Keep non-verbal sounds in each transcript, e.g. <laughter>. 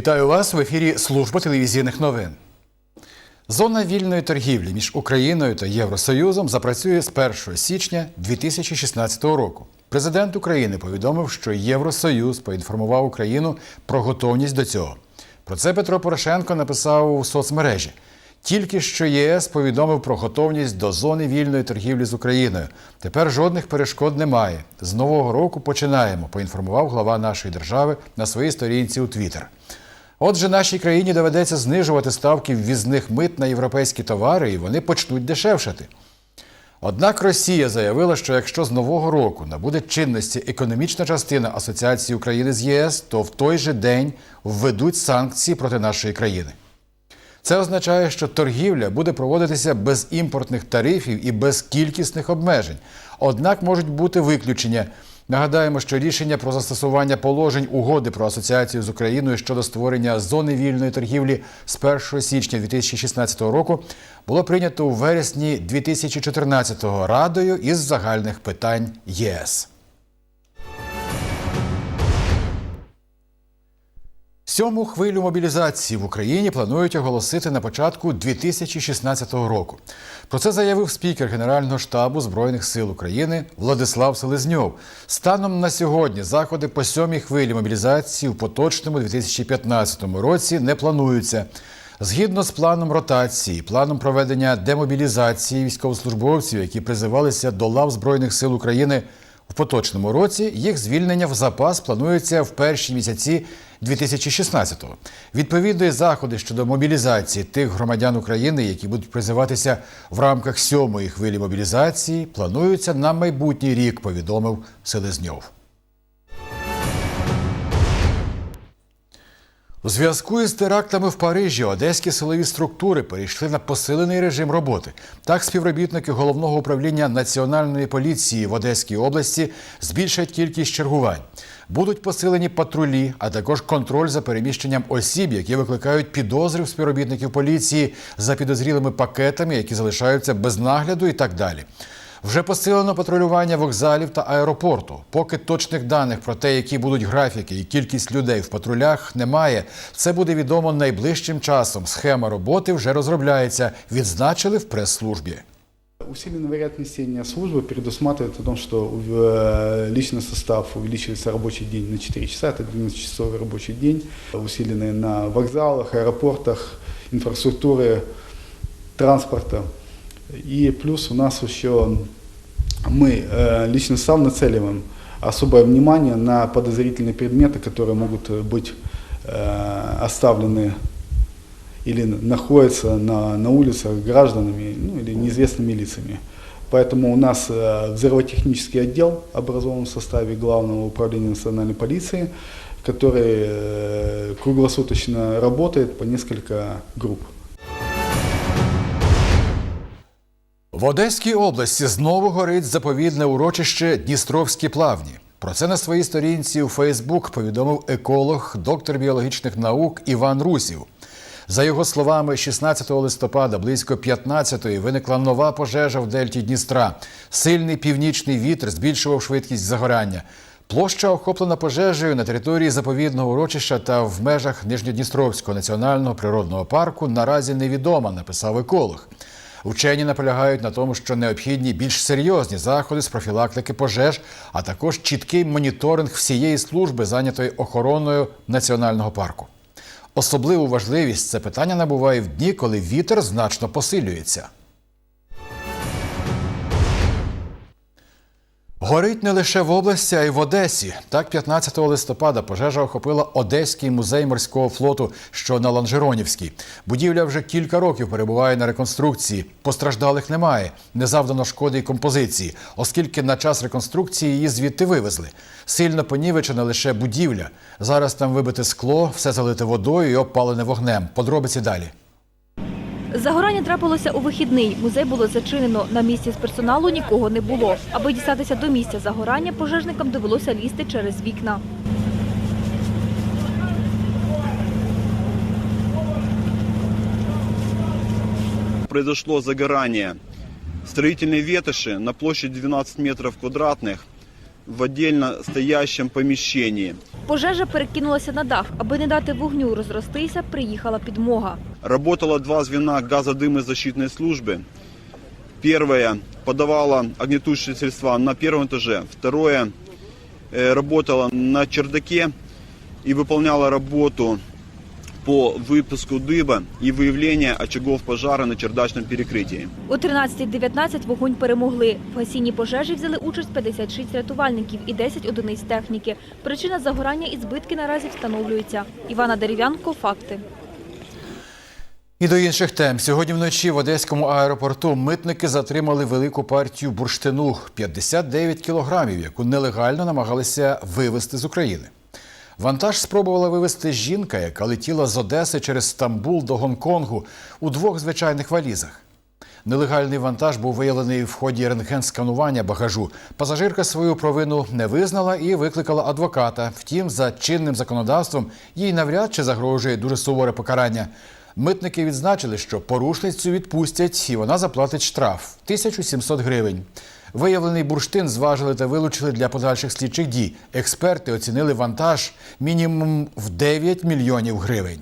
Вітаю вас в ефірі Служба телевізійних новин. Зона вільної торгівлі між Україною та Євросоюзом запрацює з 1 січня 2016 року. Президент України повідомив, що Євросоюз поінформував Україну про готовність до цього. Про це Петро Порошенко написав у соцмережі. Тільки що ЄС повідомив про готовність до зони вільної торгівлі з Україною. Тепер жодних перешкод немає. З нового року починаємо, поінформував глава нашої держави на своїй сторінці у Твіттер. Отже, нашій країні доведеться знижувати ставки ввізних мит на європейські товари, і вони почнуть дешевшати. Однак Росія заявила, що якщо з нового року набуде чинності економічна частина Асоціації України з ЄС, то в той же день введуть санкції проти нашої країни. Це означає, що торгівля буде проводитися без імпортних тарифів і без кількісних обмежень. Однак можуть бути виключення. Нагадаємо, що рішення про застосування положень угоди про асоціацію з Україною щодо створення зони вільної торгівлі з 1 січня 2016 року було прийнято у вересні 2014 Радою із загальних питань ЄС. Сьому хвилю мобілізації в Україні планують оголосити на початку 2016 року. Про це заявив спікер Генерального штабу Збройних сил України Владислав Селезньов. Станом на сьогодні заходи по сьомій хвилі мобілізації в поточному 2015 році не плануються. Згідно з планом ротації, планом проведення демобілізації військовослужбовців, які призивалися до лав Збройних сил України в поточному році, їх звільнення в запас планується в перші місяці 2016-го. Відповідні заходи щодо мобілізації тих громадян України, які будуть призиватися в рамках сьомої хвилі мобілізації, плануються на майбутній рік, повідомив Селезньов. У зв'язку із терактами в Парижі одеські силові структури перейшли на посилений режим роботи. Так, співробітники головного управління національної поліції в Одеській області збільшать кількість чергувань. Будуть посилені патрулі, а також контроль за переміщенням осіб, які викликають підозри в співробітників поліції за підозрілими пакетами, які залишаються без нагляду і так далі. Вже посилено патрулювання вокзалів та аеропорту. Поки точних даних про те, які будуть графіки і кількість людей в патрулях, немає. Це буде відомо найближчим часом. Схема роботи вже розробляється. Відзначили в прес-службі. Усиленный вариант несения службы предусматривает о том, что э, личный состав увеличивается рабочий день на 4 часа, это 12-часовой рабочий день, усиленный на вокзалах, аэропортах, инфраструктуре транспорта. И плюс у нас еще мы, э, личный состав, нацеливаем особое внимание на подозрительные предметы, которые могут быть э, оставлены или находятся на, на улицах гражданами ну, или неизвестными лицами. Поэтому у нас э, взрывотехнический отдел образован в составе Главного управления национальной полиции, который э, круглосуточно работает по несколько групп. В Одеській області знову горить заповідне урочище Дністровські плавні. Про це на своїй сторінці у Фейсбук повідомив еколог, доктор біологічних наук Іван Русів. За його словами, 16 листопада близько 15-ї виникла нова пожежа в дельті Дністра. Сильний північний вітер збільшував швидкість загорання. Площа охоплена пожежею на території заповідного урочища та в межах Нижньодністровського національного природного парку наразі невідома, написав еколог. Учені наполягають на тому, що необхідні більш серйозні заходи з профілактики пожеж, а також чіткий моніторинг всієї служби, зайнятої охороною національного парку. Особливу важливість це питання набуває в дні, коли вітер значно посилюється. Горить не лише в області, а й в Одесі. Так, 15 листопада пожежа охопила Одеський музей морського флоту, що на Ланжеронівській. Будівля вже кілька років перебуває на реконструкції. Постраждалих немає, не завдано шкоди й композиції, оскільки на час реконструкції її звідти вивезли. Сильно понівечена лише будівля. Зараз там вибите скло, все залите водою і обпалене вогнем. Подробиці далі. Загорання трапилося у вихідний. Музей було зачинено. На місці з персоналу нікого не було. Аби дістатися до місця загорання, пожежникам довелося лізти через вікна. произошло загорание строительной ветоши на площадь 12 метров квадратных в отдельно стоящем помещении. Пожежа перекинулася на дах. Аби не дати вогню розростися, приїхала підмога. Работало два звена газодымозащитной службы. Первое подавало огнетушащие средства на первом этаже. Второе э, работало на чердаке и выполняло работу по выпуску дыба и выявления очагов пожара на чердачном перекрытии. О 13.19 вогонь перемогли. В гасінні пожежі взяли участь 56 рятувальників і 10 одиниць техніки. Причина загорання і збитки наразі встановлюються. Івана Дерев'янко, факти. І до інших тем. Сьогодні вночі в Одеському аеропорту митники затримали велику партію бурштину 59 кілограмів, яку нелегально намагалися вивезти з України. Вантаж спробувала вивезти жінка, яка летіла з Одеси через Стамбул до Гонконгу у двох звичайних валізах. Нелегальний вантаж був виявлений в ході рентген-сканування багажу. Пасажирка свою провину не визнала і викликала адвоката. Втім, за чинним законодавством їй навряд чи загрожує дуже суворе покарання. Митники відзначили, що порушницю відпустять і вона заплатить штраф 1700 гривень. Виявлений бурштин зважили та вилучили для подальших слідчих дій. Експерти оцінили вантаж мінімум в 9 мільйонів гривень.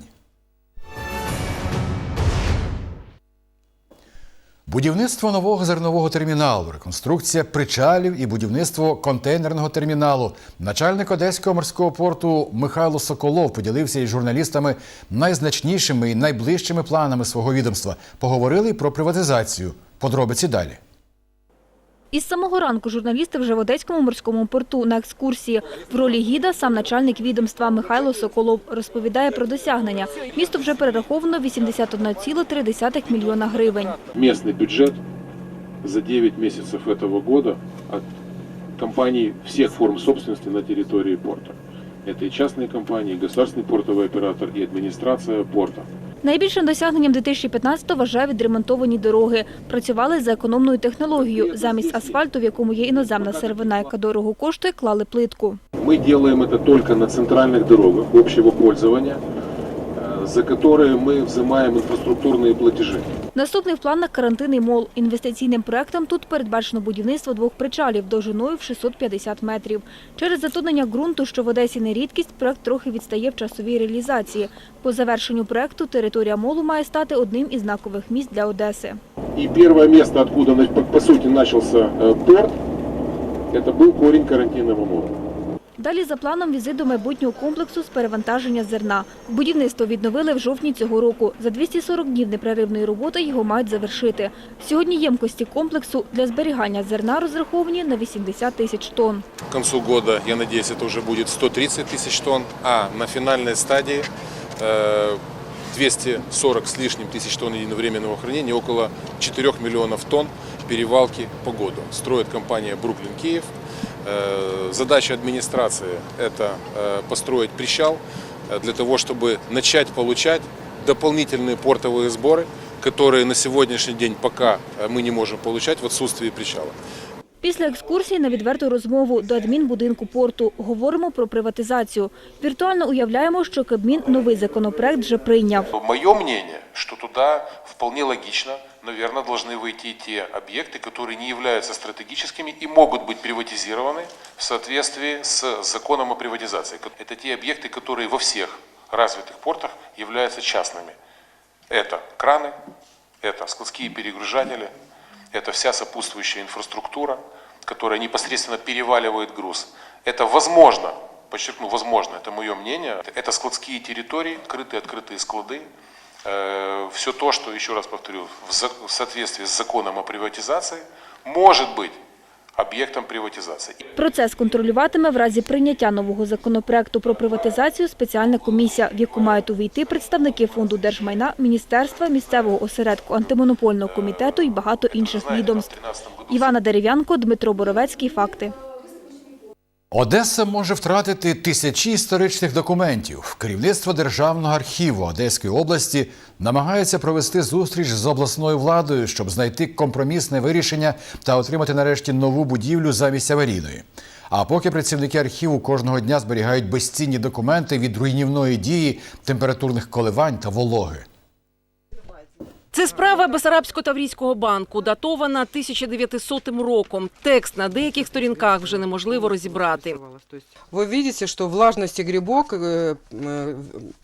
Будівництво нового зернового терміналу, реконструкція причалів і будівництво контейнерного терміналу. Начальник Одеського морського порту Михайло Соколов поділився із журналістами найзначнішими і найближчими планами свого відомства. Поговорили про приватизацію. Подробиці далі. Із самого ранку журналісти вже в Одеському морському порту на екскурсії. В ролі гіда сам начальник відомства Михайло Соколов розповідає про досягнення. Місто вже перераховано 81,3 мільйона гривень. местный бюджет за 9 месяцев этого года от компаний всех форм собственности на территории порта. Это и частные компании, и государственный портовый оператор, и администрация порта. Найбільшим досягненням 2015-го вважає відремонтовані дороги. Працювали за економною технологією. Замість асфальту, в якому є іноземна сировина, яка дорого коштує, клали плитку. Мы делаем это только на центральных дорогах общего пользования, э, за которые мы взимаем инфраструктурные платежи. Наступний в планах карантинний мол. Інвестиційним проектом тут передбачено будівництво двох причалів довжиною в 650 метрів. Через затонення ґрунту, що в Одесі не рідкість, проект трохи відстає в часовій реалізації. По завершенню проекту територія молу має стати одним із знакових місць для Одеси. И первое место, откуда, на- по, по сути, начался э, порт, это был корень карантинного мола. Далі за планом візит до майбутнього комплексу з перевантаження зерна. Будівництво відновили в жовтні цього року. За 240 днів непреривної роботи його мають завершити. Сьогодні ємкості комплексу для зберігання зерна розраховані на 80 тисяч тонн. К концу года, я надеюсь, это уже будет 130 тысяч тонн, а на финальной стадии э, 240 с лишним тысяч тонн единовременного хранения, около 4 миллионов тонн перевалки по году. Строит компания «Бруклин Киев». Э, Задача администрации – это э, построить причал э, для того, чтобы начать получать дополнительные портовые сборы, которые на сегодняшний день пока э, мы не можем получать в отсутствии причала. Після екскурсії на відверту розмову до адмінбудинку порту говоримо про приватизацію. Віртуально уявляємо, що Кабмін новий законопроект вже прийняв. Мое мнение, что туда вполне логично, наверное, должны войти те объекты, которые не являются стратегическими и могут быть приватизированы в соответствии с законом о приватизации. Это те объекты, которые во всех развитых портах являются частными. Это краны, это складские перегружатели, это вся сопутствующая инфраструктура, которая непосредственно переваливает груз. Это возможно, подчеркну, возможно, это мое мнение, это складские территории, открытые, открытые склады, все то, что, еще раз повторю, в за- в соответствии с законом о приватизации, может быть объектом приватизации. Процес контролюватиме в разі прийняття нового законопроекту про приватизацію спеціальна комісія, в яку мають увійти представники Фонду держмайна, Міністерства, місцевого осередку антимонопольного комітету і багато інших відомств. Івана Дерев'янко, Дмитро Боровецький. Факти. Одеса може втратити тисячі історичних документів. Керівництво Державного архіву Одеської області намагається провести зустріч з обласною владою, щоб знайти компромісне вирішення та отримати нарешті нову будівлю замість аварійної. А поки працівники архіву кожного дня зберігають безцінні документи від руйнівної дії, температурних коливань та вологи. Це справа Бесарабсько-Таврійського банку, датована 1900 роком. Текст на деяких сторінках вже неможливо розібрати. Вы видите, что влажность и грибок э, э,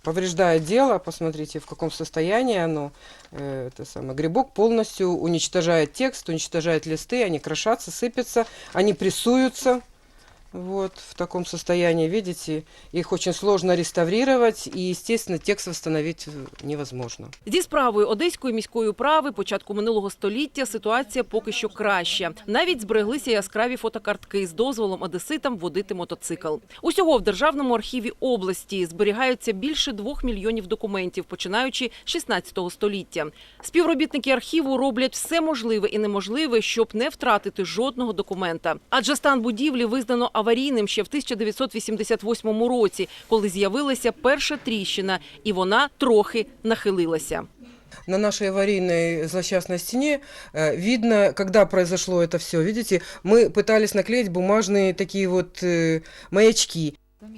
повреждает дело. Посмотрите, в каком состоянии оно. Э, Это самое. Грибок полностью уничтожает текст, уничтожает листы, они крошатся, сыпятся, они прессуются. Вот в таком состоянии, видите, их очень сложно реставрировать, и, естественно, текст восстановить э, невозможно. Зі справою Одеської міської управи початку минулого століття ситуація поки що краща. Навіть збереглися яскраві фотокартки з дозволом одеситам водити мотоцикл. Усього в державному архіві області зберігаються більше двох мільйонів документів, починаючи з 16 століття. Співробітники архіву роблять все можливе і неможливе, щоб не втратити жодного документа. Адже стан будівлі визнано аварійним ще в 1988 році, коли з'явилася перша тріщина, і вона трохи нахилилася. На нашей аварийной злосчастной стене э, видно, когда произошло это все. Видите, мы пытались наклеить бумажные такие вот э, маячки.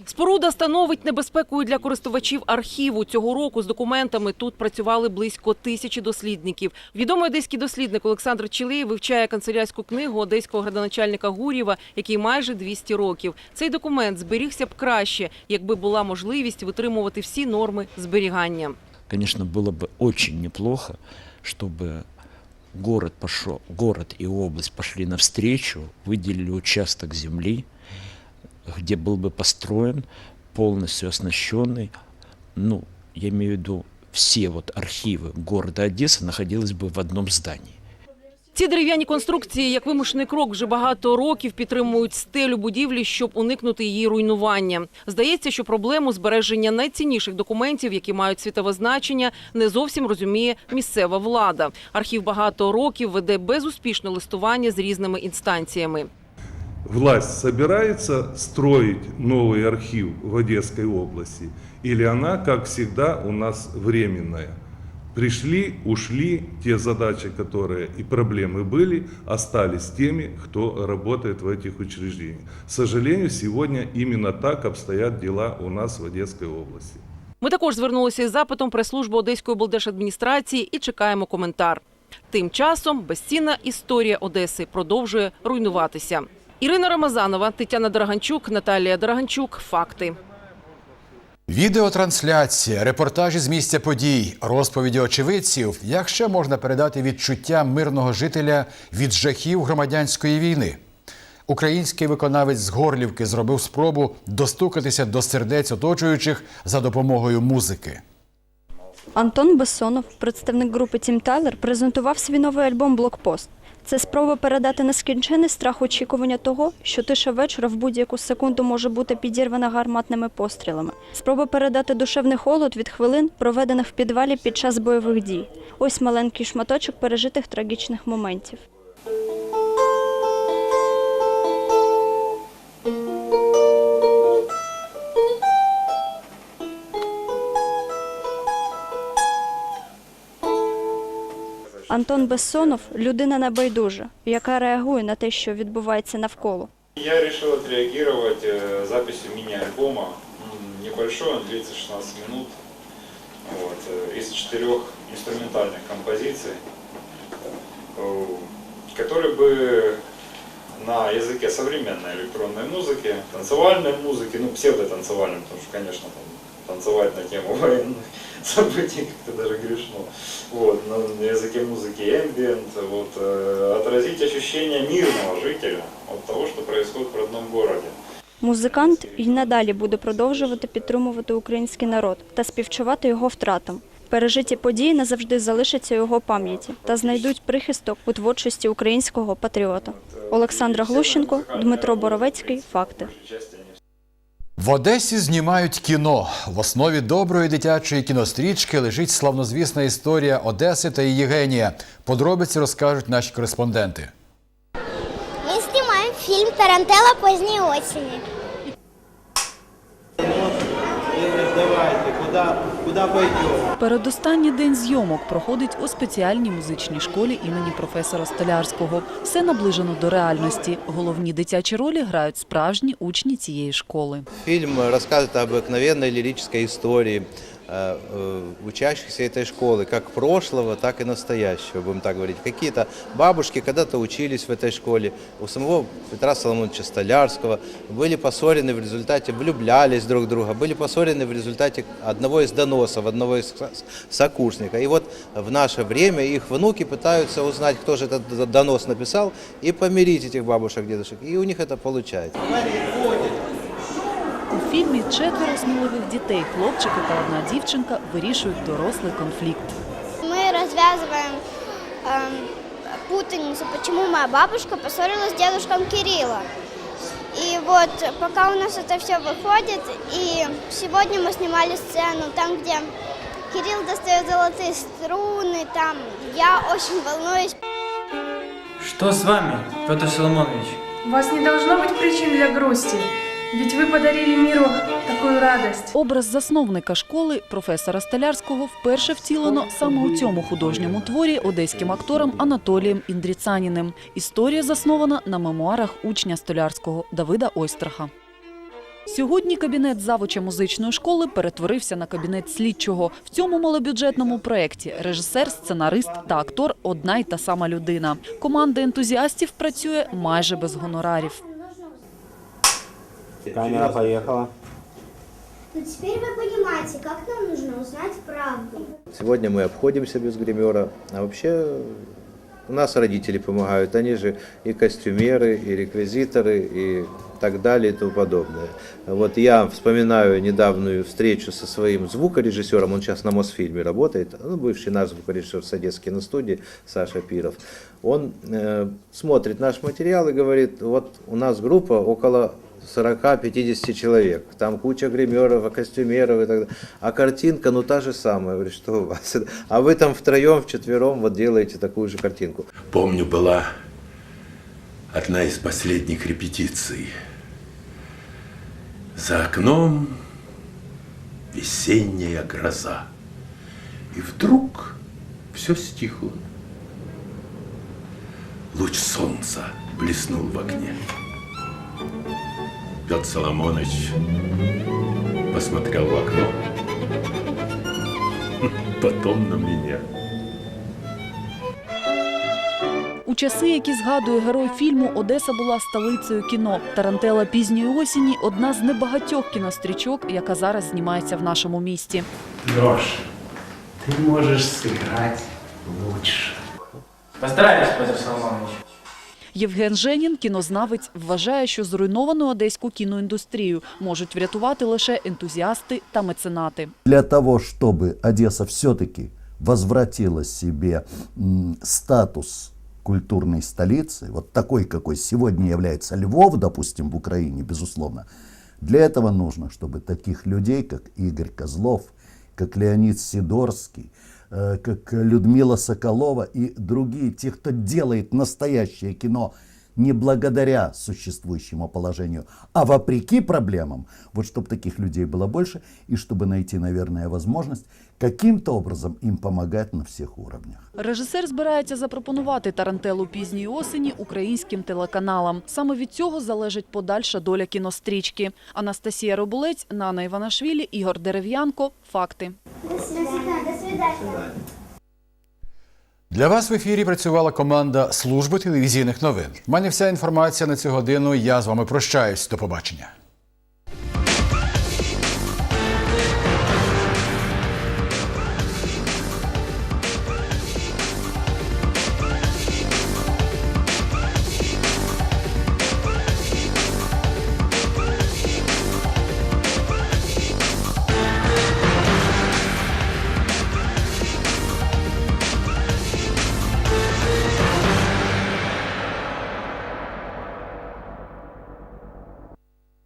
Споруда становить небезпекою для користувачів архіву. Цього року з документами тут працювали близько тисячі дослідників. Відомий одеський дослідник Олександр Чилий вивчає канцелярську книгу одеського градоначальника Гурєва, який майже 200 років. Цей документ зберігся б краще, якби була можливість витримувати всі норми зберігання. Конечно, было бы очень неплохо, чтобы город, пошел, город и область пошли навстречу, выделили участок земли, где был бы построен полностью оснащенный, ну, я имею в виду, все вот архивы города Одессы находились бы в одном здании. Ці дерев'яні конструкції, як вимушений крок, вже багато років підтримують стелю будівлі, щоб уникнути її руйнування. Здається, що проблему збереження найцінніших документів, які мають світове значення, не зовсім розуміє місцева влада. Архів багато років веде безуспішне листування з різними інстанціями. власть собирается строить новый архив в Одесской области, или она, как всегда, у нас временная? Пришли, ушли, те задачи, которые и проблемы были, остались теми, кто работает в этих учреждениях. К сожалению, сегодня именно так обстоят дела у нас в Одесской области. Ми також звернулися із запитом прес-служби Одеської облдержадміністрації і чекаємо коментар. Тим часом безцінна історія Одеси продовжує руйнуватися. Ірина Рамазанова, Тетяна Драганчук, Наталія Драганчук. Факти. Відеотрансляція, репортажі з місця подій, розповіді очевидців. Як ще можна передати відчуття мирного жителя від жахів громадянської війни? Український виконавець з Горлівки зробив спробу достукатися до сердець оточуючих за допомогою музики. Антон Бессонов, представник групи Тім Тайлер, презентував свій новий альбом Блокпост. Це спроба передати нескінчений страх очікування того, що тиша вечора в будь-яку секунду може бути підірвана гарматними пострілами. Спроба передати душевний холод від хвилин, проведених в підвалі під час бойових дій. Ось маленький шматочок пережитих трагічних моментів. Антон Бессонов людина небайдужа, яка реагує на те, що відбувається навколо. Я решил отреагировать э, записью мини-альбома. М, Небольшой, он длится 16 минут. Вот, э, из четырех инструментальных композиций, э, который бы на языке современной электронной музыки, танцевальной музыки, ну псевдотанцевальной, потому что, конечно, там, танцевать на тему военных <laughs> событий как-то даже грешно. Вот, на языке музыки ambient, вот, э, отразить ощущение мирного жителя от того, что происходит в родном городе. Музикант і надалі буде продовжувати підтримувати український народ та співчувати його втратам. Пережиті події назавжди залишаться у його пам'яті та знайдуть прихисток у творчості українського патріота. Олександра Глущенко, Дмитро Боровецький. Факти. В Одесі знімають кіно. В основі доброї дитячої кінострічки лежить славнозвісна історія Одеси та її генія. Подробиці розкажуть наші кореспонденти. Ми знімаємо фільм Тарантела поздній осені Передостанній день зйомок проходить у спеціальній музичній школі імені професора Столярського. Все наближено до реальності. Головні дитячі ролі грають справжні учні цієї школи. Фильм рассказывает об обыкновенной лирической истории э, э, Учащихся этой школы, как прошлого, так и настоящего, будем так говорить. Какие-то бабушки когда-то учились в этой школе, у самого Петра Соломоновича Столярского, были поссорены в результате, влюблялись друг в друга, были поссорены в результате одного из доносов, одного из со- сокурсника. И вот в наше время их внуки пытаются узнать, кто же этот донос написал, и помирить этих бабушек, дедушек. И у них это получается У фільмі четверо сміливих дітей, хлопчики та одна дівчинка вирішують дорослий конфлікт. Мы развязываем эм, путаницу, почему моя бабушка поссорилась с дедушком Кирилла. И вот пока у нас это все выходит, и сегодня мы снимали сцену там, где Кирилл достает золотые струны, там я очень волнуюсь. Что с вами, Петр Соломонович? У вас не должно быть причин для грусти, Ведь вы подарили миру такую радость. Образ засновника школи професора Столярського вперше втілено саме у цьому художньому творі одеським актором Анатолієм Індріцаніним. Історія заснована на мемуарах учня Столярського Давида Ойстраха. Сьогодні кабінет завуча музичної школи перетворився на кабінет слідчого. В цьому малобюджетному проєкті режисер, сценарист та актор одна й та сама людина. Команда ентузіастів працює майже без гонорарів. Камера поехала. Но теперь вы понимаете, как нам нужно узнать правду. Сегодня мы обходимся без гримера, а вообще у нас родители помогают, они же и костюмеры, и реквизиторы, и так далее и тому подобное. Вот я вспоминаю недавнюю встречу со своим звукорежиссером, он сейчас на Мосфильме работает, ну, бывший наш звукорежиссер с Одесской киностудии Саша Пиров. Он э, смотрит наш материал и говорит, вот у нас группа около 40-50 человек. Там куча гримеров, костюмеров и так далее. А картинка, ну, та же самая. Я говорю, что у вас? <laughs> А вы там втроем, вчетвером вот делаете такую же картинку. Помню, была одна из последних репетиций. За окном весенняя гроза. И вдруг все стихло. Луч солнца блеснул в окне. Петр Соломонович посмотрел в окно, <laughs> потом на меня. У часи, які згадує герой фільму, Одеса була столицею кіно. Тарантела пізньої осені одна з небагатьох кінострічок, яка зараз знімається в нашому місті. Леша, ты можешь сыграть лучше. Постараюсь, Петр Соломонович. Євген Женін, кінознавець, вважає, що зруйновану одеську кіноіндустрію можуть врятувати лише ентузіасти та меценати. Для того, чтобы Одесса все-таки возвратила себе м, статус культурной столицы, вот такой, какой сегодня является Львов, допустим, в Украине, безусловно, для этого нужно, чтобы таких людей, как Игорь Козлов, как Леонид Сидорский, э, как Людмила Соколова и другие, те, кто делает настоящее кино не благодаря существующему положению, а вопреки проблемам, вот чтобы таких людей было больше, и чтобы найти, наверное, возможность каким-то образом им помогать на всех уровнях. Режисер збирається запропонувати тарантелу пізньої осені українським телеканалам. Саме від цього залежить подальша доля кінострічки. Анастасія Робулець, Нана Іванашвілі, Ігор Дерев'янко. Факти. До свидания. Для вас в ефірі працювала команда служби телевізійних новин. У мене вся інформація на цю годину. Я з вами прощаюсь. До побачення.